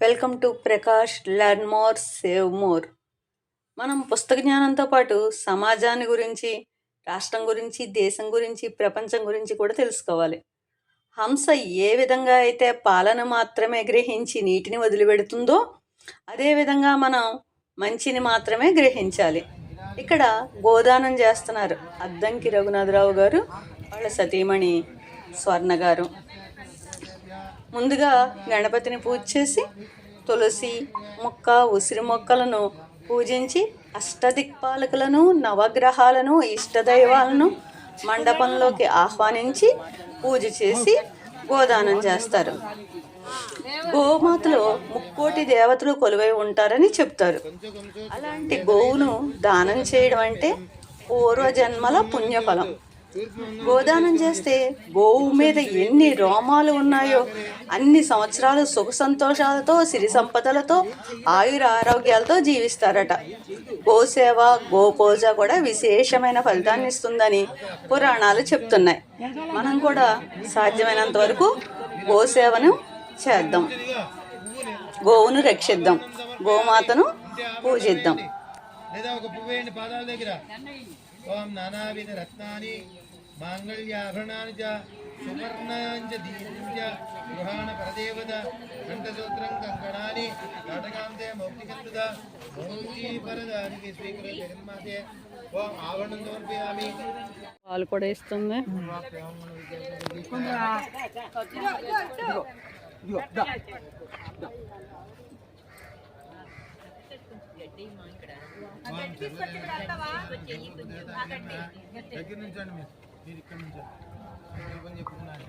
Welcome to Prakash learn more save more. మనం పుస్తక జ్ఞానంతో పాటు సమాజాన్ని గురించి రాష్ట్రం గురించి దేశం గురించి ప్రపంచం గురించి కూడా తెలుసుకోవాలి. హంస ఏ విధంగా అయితే పాలన మాత్రమే గ్రహించి నీటిని వదిలిపెడుతుందో అదేవిధంగా మనం మంచిని మాత్రమే గ్రహించాలి. ఇక్కడ గోదానం చేస్తున్నారు అద్దంకి రఘునాథరావు గారు వాళ్ళ సతీమణి స్వర్ణ గారు. ముందుగా గణపతిని పూజ చేసి తులసి మొక్క ఉసిరి మొక్కలను పూజించి అష్టదిక్పాలకులను నవగ్రహాలను ఇష్టదైవాలను మండపంలోకి ఆహ్వానించి పూజ చేసి గోదానం చేస్తారు. గోమాతలో ముక్కోటి దేవతలు కొలువై ఉంటారని చెప్తారు. అలాంటి గోవును దానం చేయడం అంటే పూర్వజన్మల పుణ్యఫలం. గోదానం చేస్తే గోవు మీద ఎన్ని రోమాలు ఉన్నాయో అన్ని సంవత్సరాలు సుఖ సంతోషాలతో సిరి సంపదలతో ఆయుర ఆరోగ్యాలతో జీవిస్తారట. గోసేవ గోపూజ కూడా విశేషమైన ఫలితాన్ని ఇస్తుందని పురాణాలు చెప్తున్నాయి. మనం కూడా సాధ్యమైనంత వరకు గోసేవను చేద్దాం. గోవును రక్షిద్దాం. గోమాతను పూజిద్దాం. లేదా ఒక పువ్వు వేయండి పాదాల దగ్గర ఓం నానావిధ రత్నాని మాంగళ్యాభరణాని చ సువర్ణాంచ దీర్ఘ గృహాణ పరదేవత కంఠసూత్రం కంకణాని నాటకాంతే మౌక్తికృత మౌక్తి పరదానికి స్వీకృత జగన్మాతే ఓం ఆవరణం సమర్పయామి పాలు కూడా ఇస్తుంది. దగ్గర నుంచండి మీరు. మీరు ఇక్కడ నుంచి దీపం చెప్పుకున్నాను.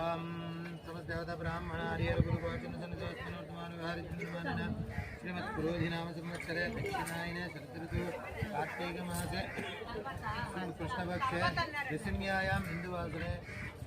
ఓం సమస్తదేవత బ్రాహ్మణ హరిహర గురు గోచన సన్నిధాన విహారిచిన శ్రీమత్ పురోధి నామ సంవత్సరే దక్షిణాయన శరదృతు కార్తీక మాసే. కృష్ణపక్షే. దశమ్యాయాం హిందువాసరే.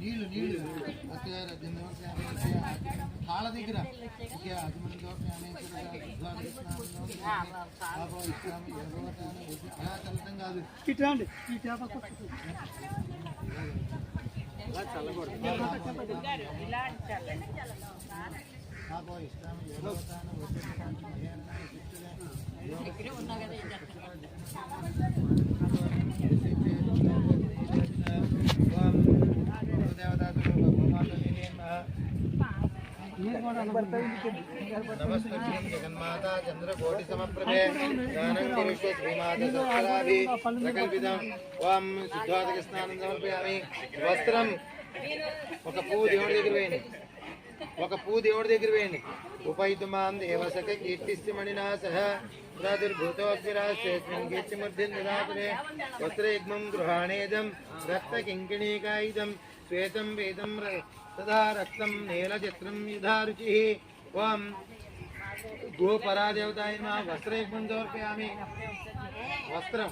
నీళ్ళు నీళ్ళు. కాళ్ళ దగ్గర. ఓకే అజమంతో అలా చల్లటం కాదు పాపో ఇష్టం యోగతాను జగన్మాతా చంద్రకోటి సమప్రభే జ్ఞానం విశ్వ శ్రీమాత సత్కరాభి ప్రకల్పితం ఓం శుద్ధాతక స్నానం సమర్పయామి వస్త్రం ఒక పువ్వు దేవుడి దగ్గర వేయండి ఒక పువ్వు దేవుడి దగ్గర వేయండి ఉపయుతమాం దేవసక కీర్తిస్తి మణినా సహ ప్రాదుర్భూతోగ్రాస్యస్మిన్ గృహాణేదం రక్త కింకిణీకాయుధం శ్వేతం వేదం ర- తదా రక్తం నీలచిత్రం యుధా రుచి ఓం గోపరాదేవతాయ మా వస్త్రయుగ్మం సమర్పయామి వస్త్రం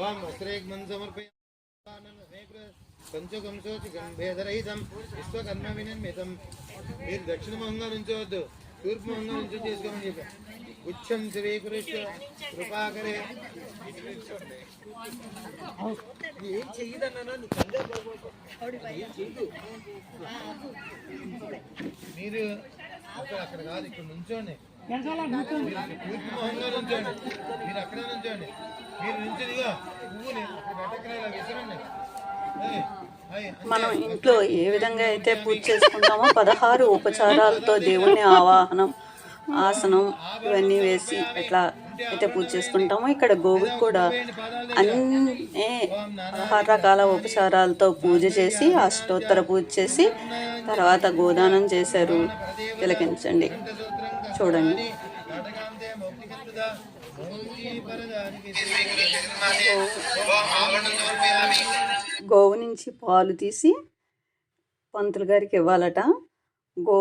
ఓం వస్త్రేగ్మం సమర్పయామి పంచకంశోచి గంభేదరహితం విశ్వకర్మ వినిర్మితం మీరు దక్షిణ మొహంగా నుంచోవద్దు తూర్పు మొహంగా నుంచి చేసుకోమని చెప్పారు. గుచ్చం శ్రీకృష్ణ కృపాకరే. ఏం చెయ్యదన్నా మీరు అక్కడ అక్కడ కాదు ఇక్కడ నుంచోండి. మీరు అక్కడ నుంచోండి మీరు పువ్వుని విసరండి. మనం ఇంట్లో ఏ విధంగా అయితే పూజ చేసుకుంటామో పదహారు ఉపచారాలతో దేవుణ్ణి ఆవాహనం ఆసనం ఇవన్నీ వేసి ఇట్లా అయితే పూజ చేసుకుంటామో ఇక్కడ గోవుకి కూడా అన్ని పదహారు రకాల ఉపచారాలతో పూజ చేసి అష్టోత్తర పూజ చేసి తర్వాత గోదానం చేశారు తిలకించండి. చూడండి. గోవు నుంచి పాలు తీసి పంతులు గారికి ఇవ్వాలట. గో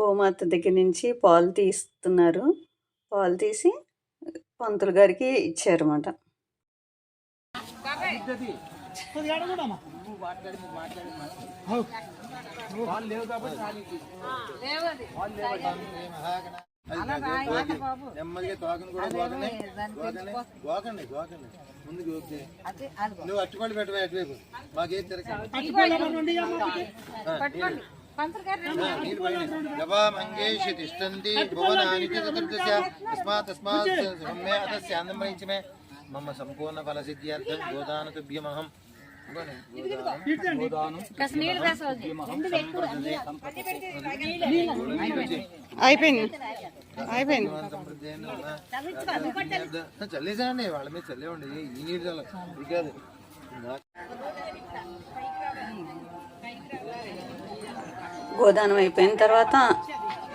గోమాత దగ్గర నుంచి పాలు తీస్తున్నారు. పాలు తీసి పంతులు గారికి ఇచ్చారన్నమాట. నెమ్మదిగా తోకను కూడా గోకండి గోకండి గోకండి గోకండి ముందుకు నువ్వు పెట్టవే అటువైపు మాకేం తస్మాత్ తస్మాత్ సమ్మే అతస్య మమ సంపూర్ణ ఫల సిద్ధ్యార్థం గోదాన తుభ్యమహం అయిపోయింది. అయిపోయింది. చల్లేసానండి వాళ్ళ మీద చల్లేవండి ఈ నీరు చల్ల కాదు. గోదానం అయిపోయిన తర్వాత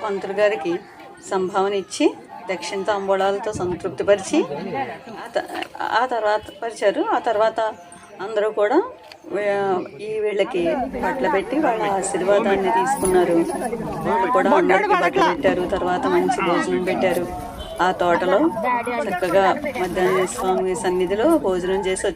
పంతులు గారికి సంభావన ఇచ్చి దక్షిణ తాంబూలాలతో సంతృప్తిపరిచి ఆ ఆ తర్వాత పరిచారు. ఆ తర్వాత అందరూ కూడా ఈ వీళ్ళకి బట్టలు పెట్టి వాళ్ళ ఆశీర్వాదాన్ని తీసుకున్నారు. వాళ్ళు కూడా అందరికీ బట్టలు పెట్టారు. తర్వాత మంచి భోజనం పెట్టారు. ఆ తోటలో చక్కగా మధ్యాహ్న స్వామి సన్నిధిలో భోజనం చేసి వచ్చారు.